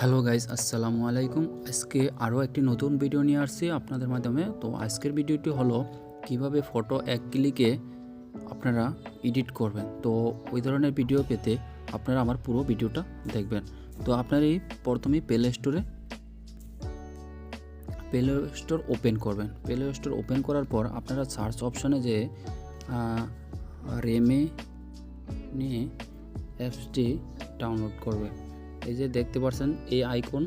Hello guys আসসালামু আলাইকুম। আজকে আরও একটি নতুন ভিডিও নিয়ে আসছি আপনাদের মাধ্যমে। তো আজকের ভিডিওটি হলো কীভাবে ফটো এক ক্লিকে আপনারা এডিট করবেন। তো ওই ধরনের ভিডিও পেতে আপনারা আমার পুরো ভিডিওটা দেখবেন। তো আপনারা এই প্রথমেই প্লে স্টোরে প্লে স্টোর ওপেন করবেন। প্লে স্টোর ওপেন করার পর আপনারা সার্চ অপশনে যে রেমে নিয়ে অ্যাপসটি ডাউনলোড করবে এই যে দেখতে পাচ্ছেন এই আইকন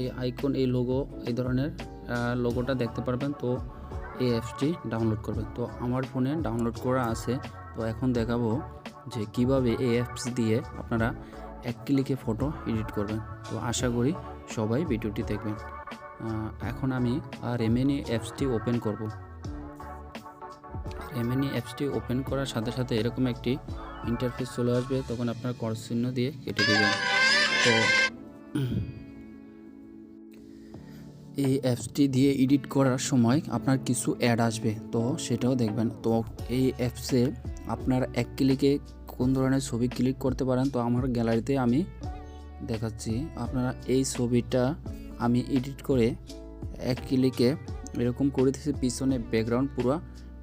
এই আইকন এই লোগো এই ধরনের লোগোটা দেখতে পারবেন। তো এই অ্যাপসটি ডাউনলোড করবেন। তো আমার ফোনে ডাউনলোড করা আছে। তো এখন দেখাবো যে কীভাবে এই অ্যাপস দিয়ে আপনারা এক ক্লিকে ফটো এডিট করবেন। তো আশা করি সবাই ভিডিওটি দেখবেন। এখন আমি রেমেনি অ্যাপসটি ওপেন করব। রেমেনি অ্যাপসটি ওপেন করার সাথে সাথে এরকম একটি ইন্টারফেস চলে আসবে। তখন আপনার কর চিহ্ন দিয়ে কেটে দেবেন। তো এই অ্যাপসটি দিয়ে এডিট করার সময় আপনার কিছু অ্যাড আসবে, তো সেটাও দেখবেন। তো এই অ্যাপসে আপনার এক ক্লিকে কোন ধরনের ছবি ক্লিক করতে পারেন, তো আমার গ্যালারিতে আমি দেখাচ্ছি। আপনারা এই ছবিটা আমি এডিট করে এক ক্লিকে এরকম করে দিয়েছি, পিছনে ব্যাকগ্রাউন্ড পুরো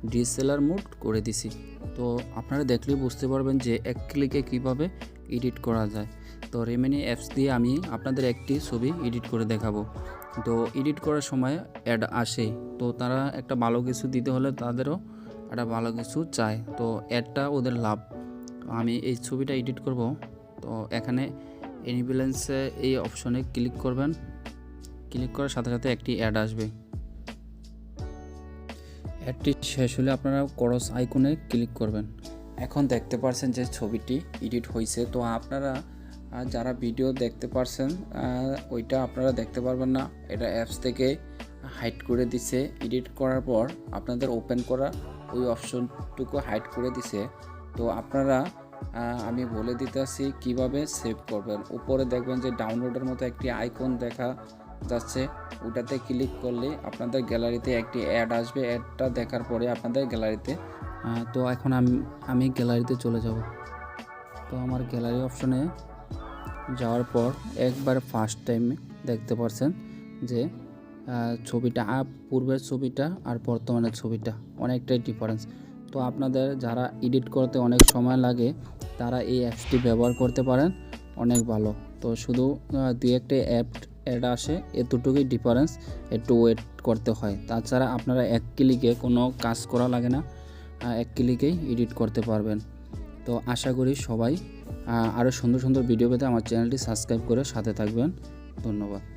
ডিএসএলআর মোড করে দিছি। তো আপনারা দেখলেই বুঝতে পারবেন যে এক ক্লিকে কীভাবে এডিট করা যায়। তো রেমেনি অ্যাপস দিয়ে আমি আপনাদের একটি ছবি এডিট করে দেখাবো। তো এডিট করার সময় অ্যাড আসে। তো তারা একটা ভালো কিছু দিতে হলে তাদেরও একটা ভালো কিছু চায়। তো অ্যাডটা ওদের লাভ। আমি এই ছবিটা এডিট করব। তো এখানে এনিবিলেন্সে এই অপশনে ক্লিক করবেন। ক্লিক করার সাথে সাথে একটি অ্যাড আসবে। অ্যাডটি শেষ হলে আপনারা করস আইকনে ক্লিক করবেন। এখন দেখতে পারছেন যে ছবিটি এডিট হয়েছে তো আপনারা যারা ভিডিও দেখতে পারছেন ওইটা আপনারা দেখতে পারবেন না। এটা অ্যাপস থেকে হাইড করে দিছে। এডিট করার পর আপনাদের ওপেন করা ওই অপশনটুকু হাইড করে দিছে। তো আপনারা আমি বলে দিতেছি কীভাবে সেভ করবেন। উপরে দেখবেন যে ডাউনলোডের মতো একটি আইকন দেখা যাচ্ছে, ওটাতে ক্লিক করলে আপনাদের গ্যালারিতে একটি অ্যাড আসবে। অ্যাডটা দেখার পরে আপনাদের গ্যালারিতে তো এখন আমি আমি গ্যালারিতে চলে যাব। তো আমার গ্যালারি অপশনে যাওয়ার পর একবার ফার্স্ট টাইমে দেখতে পারছেন যে ছবিটা পূর্বের ছবিটা আর বর্তমানের ছবিটা অনেকটাই ডিফারেন্স তো আপনাদের যারা এডিট করতে অনেক সময় লাগে, তারা এই অ্যাপসটি ব্যবহার করতে পারেন, অনেক ভালো। তো শুধু দুই একটা অ্যাপ অ্যাড আসে এতটুকুই ডিফারেন্স একটু ওয়েট করতে হয়। তাছাড়া আপনারা এক ক্লিকে কোনো কাজ করা লাগে না এক ক্লিকেই এডিট করতে পারবেন। তো আশা করি সবাই আরও সুন্দর সুন্দর ভিডিও পেতে আমার চ্যানেলটি সাবস্ক্রাইব করে সাথে থাকবেন। ধন্যবাদ।